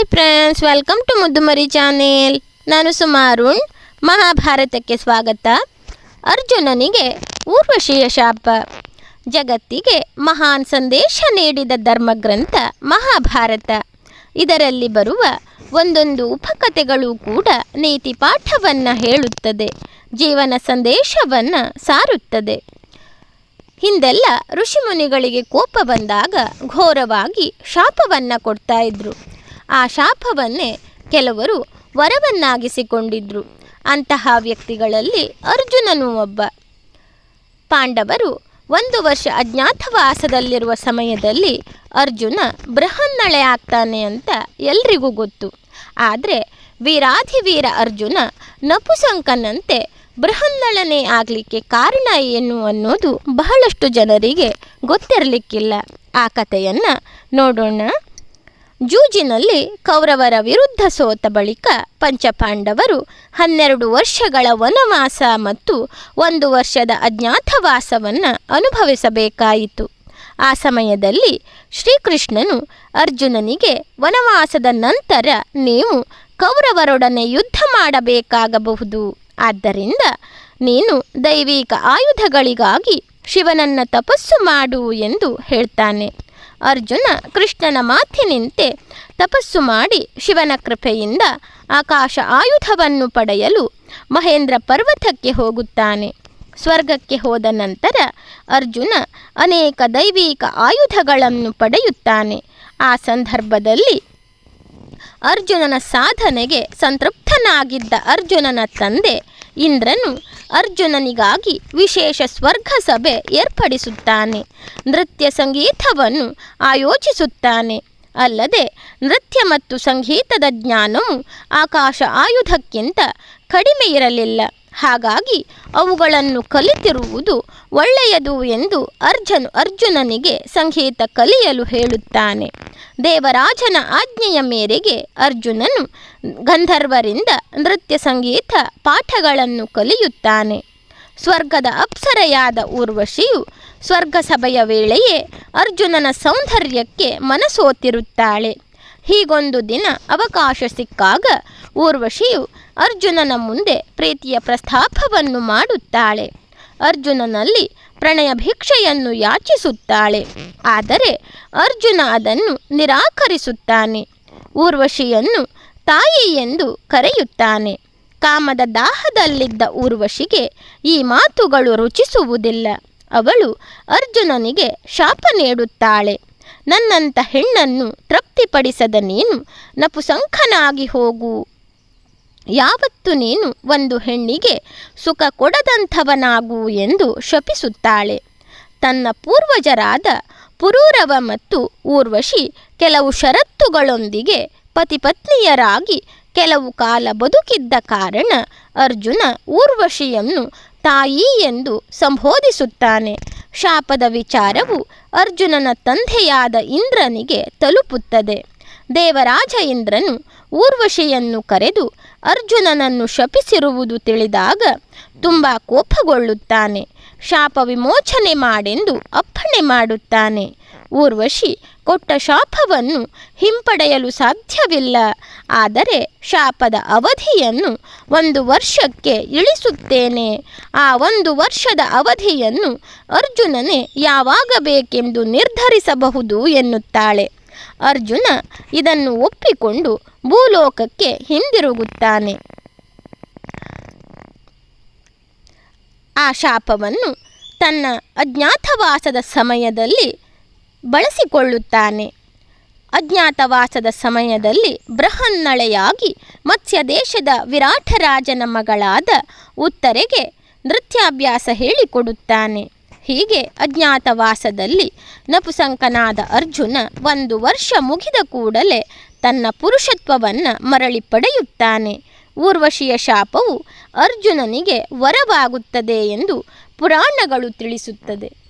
Hi friends, welcome to Muddumari channel. ನಾನು ಸುಮಾರುಣ್ ಮಹಾಭಾರತಕ್ಕೆ ಸ್ವಾಗತ. ಅರ್ಜುನನಿಗೆ ಊರ್ವಶಿಯ ಶಾಪ. ಜಗತ್ತಿಗೆ ಮಹಾನ್ ಸಂದೇಶ ನೀಡಿದ ಧರ್ಮಗ್ರಂಥ ಮಹಾಭಾರತ. ಇದರಲ್ಲಿ ಬರುವ ಒಂದೊಂದು ಉಪಕಥೆಗಳು ಕೂಡ ನೀತಿ ಪಾಠವನ್ನು ಹೇಳುತ್ತದೆ. ಜೀವನ ಸಂದೇಶವನ್ನು ಸಾರುತ್ತದೆ. ಹಿಂದೆಲ್ಲ ಋಷಿಮುನಿಗಳಿಗೆ ಕೋಪ ಬಂದಾಗ ಘೋರವಾಗಿ ಶಾಪವನ್ನು ಕೊಡ್ತಾ ಇದ್ರು. ಆ ಶಾಪವನ್ನೇ ಕೆಲವರು ವರವನ್ನಾಗಿಸಿಕೊಂಡಿದ್ರು. ಅಂತಹ ವ್ಯಕ್ತಿಗಳಲ್ಲಿ ಅರ್ಜುನನು ಒಬ್ಬ. ಪಾಂಡವರು ಒಂದು ವರ್ಷ ಅಜ್ಞಾತವಾಸದಲ್ಲಿರುವ ಸಮಯದಲ್ಲಿ ಅರ್ಜುನ ಬೃಹನ್ನಳೆ ಆಗ್ತಾನೆ ಅಂತ ಎಲ್ರಿಗೂ ಗೊತ್ತು. ಆದರೆ ವೀರಾಧಿವೀರ ಅರ್ಜುನ ನಪುಸಂಕನಂತೆ ಬೃಹನ್ನಳನೇ ಆಗಲಿಕ್ಕೆ ಕಾರಣ ಏನು ಅನ್ನೋದು ಬಹಳಷ್ಟು ಜನರಿಗೆ ಗೊತ್ತಿರಲಿಕ್ಕಿಲ್ಲ. ಆ ಕಥೆಯನ್ನು ನೋಡೋಣ. ಜೂಜಿನಲ್ಲಿ ಕೌರವರ ವಿರುದ್ಧ ಸೋತ ಬಳಿಕ ಪಂಚಪಾಂಡವರು ಹನ್ನೆರಡು ವರ್ಷಗಳ ವನವಾಸ ಮತ್ತು ಒಂದು ವರ್ಷದ ಅಜ್ಞಾತವಾಸವನ್ನು ಅನುಭವಿಸಬೇಕಾಯಿತು. ಆ ಸಮಯದಲ್ಲಿ ಶ್ರೀಕೃಷ್ಣನು ಅರ್ಜುನನಿಗೆ, ವನವಾಸದ ನಂತರ ನೀವು ಕೌರವರೊಡನೆ ಯುದ್ಧ ಮಾಡಬೇಕಾಗಬಹುದು. ಆದ್ದರಿಂದ ನೀನು ದೈವಿಕ ಆಯುಧಗಳಿಗಾಗಿ ಶಿವನನ್ನ ತಪಸ್ಸು ಮಾಡು ಎಂದು ಹೇಳ್ತಾನೆ. ಅರ್ಜುನ ಕೃಷ್ಣನ ಮಾತಿನಂತೆ ತಪಸ್ಸು ಮಾಡಿ ಶಿವನ ಕೃಪೆಯಿಂದ ಆಕಾಶ ಆಯುಧವನ್ನು ಪಡೆಯಲು ಮಹೇಂದ್ರ ಪರ್ವತಕ್ಕೆ ಹೋಗುತ್ತಾನೆ. ಸ್ವರ್ಗಕ್ಕೆ ಹೋದ ನಂತರ ಅರ್ಜುನ ಅನೇಕ ದೈವಿಕ ಆಯುಧಗಳನ್ನು ಪಡೆಯುತ್ತಾನೆ. ಆ ಸಂದರ್ಭದಲ್ಲಿ ಅರ್ಜುನನ ಸಾಧನೆಗೆ ಸಂತೃಪ್ತನಾಗಿದ್ದ ಅರ್ಜುನನ ತಂದೆ ಇಂದ್ರನು ಅರ್ಜುನನಿಗಾಗಿ ವಿಶೇಷ ಸ್ವರ್ಗ ಸಭೆ ಏರ್ಪಡಿಸುತ್ತಾನೆ. ನೃತ್ಯ ಸಂಗೀತವನ್ನು ಆಯೋಜಿಸುತ್ತಾನೆ. ಅಲ್ಲದೆ ನೃತ್ಯ ಮತ್ತು ಸಂಗೀತದ ಜ್ಞಾನವು ಆಕಾಶ ಆಯುಧಕ್ಕಿಂತ ಕಡಿಮೆ ಇರಲಿಲ್ಲ. ಹಾಗಾಗಿ ಅವುಗಳನ್ನು ಕಲಿತಿರುವುದು ಒಳ್ಳೆಯದು ಎಂದು ಅರ್ಜುನ್ ಅರ್ಜುನನಿಗೆ ಸಂಗೀತ ಕಲಿಯಲು ಹೇಳುತ್ತಾನೆ. ದೇವರಾಜನ ಆಜ್ಞೆಯ ಮೇರೆಗೆ ಅರ್ಜುನನು ಗಂಧರ್ವರಿಂದ ನೃತ್ಯ ಸಂಗೀತ ಪಾಠಗಳನ್ನು ಕಲಿಯುತ್ತಾನೆ. ಸ್ವರ್ಗದ ಅಪ್ಸರೆಯಾದ ಊರ್ವಶಿಯು ಸ್ವರ್ಗಸಭೆಯ ವೇಳೆಯೇ ಅರ್ಜುನನ ಸೌಂದರ್ಯಕ್ಕೆ ಮನಸೋತಿರುತ್ತಾಳೆ. ಹೀಗೊಂದು ದಿನ ಅವಕಾಶ ಸಿಕ್ಕಾಗ ಊರ್ವಶಿಯು ಅರ್ಜುನನ ಮುಂದೆ ಪ್ರೀತಿಯ ಪ್ರಸ್ತಾಪವನ್ನು ಮಾಡುತ್ತಾಳೆ. ಅರ್ಜುನನಲ್ಲಿ ಪ್ರಣಯ ಭಿಕ್ಷೆಯನ್ನು ಯಾಚಿಸುತ್ತಾಳೆ. ಆದರೆ ಅರ್ಜುನ ಅದನ್ನು ನಿರಾಕರಿಸುತ್ತಾನೆ. ಊರ್ವಶಿಯನ್ನು ತಾಯಿ ಎಂದು ಕರೆಯುತ್ತಾನೆ. ಕಾಮದ ದಾಹದಲ್ಲಿದ್ದ ಊರ್ವಶಿಗೆ ಈ ಮಾತುಗಳು ರುಚಿಸುವುದಿಲ್ಲ. ಅವಳು ಅರ್ಜುನನಿಗೆ ಶಾಪ ನೀಡುತ್ತಾಳೆ. ನನ್ನಂಥ ಹೆಣ್ಣನ್ನು ತೃಪ್ತಿಪಡಿಸದ ನೀನು ನಪುಸಂಖನಾಗಿ ಹೋಗು. ಯಾವತ್ತು ನೀನು ಒಂದು ಹೆಣ್ಣಿಗೆ ಸುಖ ಕೊಡದಂಥವನಾಗು ಎಂದು ಶಪಿಸುತ್ತಾಳೆ. ತನ್ನ ಪೂರ್ವಜರಾದ ಪುರೂರವ ಮತ್ತು ಊರ್ವಶಿ ಕೆಲವು ಷರತ್ತುಗಳೊಂದಿಗೆ ಪತಿಪತ್ನಿಯರಾಗಿ ಕೆಲವು ಕಾಲ ಬದುಕಿದ್ದ ಕಾರಣ ಅರ್ಜುನ ಊರ್ವಶಿಯನ್ನು ತಾಯಿ ಎಂದು ಸಂಬೋಧಿಸುತ್ತಾನೆ. ಶಾಪದ ವಿಚಾರವು ಅರ್ಜುನನ ತಂದೆಯಾದ ಇಂದ್ರನಿಗೆ ತಲುಪುತ್ತದೆ. ದೇವರಾಜ ಇಂದ್ರನು ಊರ್ವಶಿಯನ್ನು ಕರೆದು ಅರ್ಜುನನನ್ನು ಶಪಿಸಿರುವುದು ತಿಳಿದಾಗ ತುಂಬ ಕೋಪಗೊಳ್ಳುತ್ತಾನೆ. ಶಾಪ ವಿಮೋಚನೆ ಮಾಡೆಂದು ಅಪ್ಪಣೆ ಮಾಡುತ್ತಾನೆ. ಊರ್ವಶಿ ಕೊಟ್ಟ ಶಾಪವನ್ನು ಹಿಂಪಡೆಯಲು ಸಾಧ್ಯವಿಲ್ಲ. ಆದರೆ ಶಾಪದ ಅವಧಿಯನ್ನು ಒಂದು ವರ್ಷಕ್ಕೆ ಇಳಿಸುತ್ತೇನೆ. ಆ ಒಂದು ವರ್ಷದ ಅವಧಿಯನ್ನು ಅರ್ಜುನನೇ ಯಾವಾಗ ಬೇಕೆಂದು ನಿರ್ಧರಿಸಬಹುದು ಎನ್ನುತ್ತಾಳೆ. ಅರ್ಜುನ ಇದನ್ನು ಒಪ್ಪಿಕೊಂಡು ಭೂಲೋಕಕ್ಕೆ ಹಿಂದಿರುಗುತ್ತಾನೆ. ಆ ಶಾಪವನ್ನು ತನ್ನ ಅಜ್ಞಾತವಾಸದ ಸಮಯದಲ್ಲಿ ಬಳಸಿಕೊಳ್ಳುತ್ತಾನೆ. ಅಜ್ಞಾತವಾಸದ ಸಮಯದಲ್ಲಿ ಬೃಹನ್ನಳೆಯಾಗಿ ಮತ್ಸ್ಯ ದೇಶದ ವಿರಾಟರಾಜನ ಮಗಳಾದ ಉತ್ತರೆಗೆ ನೃತ್ಯಾಭ್ಯಾಸ ಹೇಳಿಕೊಡುತ್ತಾನೆ. ಹೀಗೆ ಅಜ್ಞಾತವಾಸದಲ್ಲಿ ನಪುಸಂಕನಾದ ಅರ್ಜುನ ಒಂದು ವರ್ಷ ಮುಗಿದ ಕೂಡಲೇ ತನ್ನ ಪುರುಷತ್ವವನ್ನು ಮರಳಿ ಪಡೆಯುತ್ತಾನೆ. ಊರ್ವಶಿಯ ಶಾಪವು ಅರ್ಜುನನಿಗೆ ವರವಾಗುತ್ತದೆ ಎಂದು ಪುರಾಣಗಳು ತಿಳಿಸುತ್ತದೆ.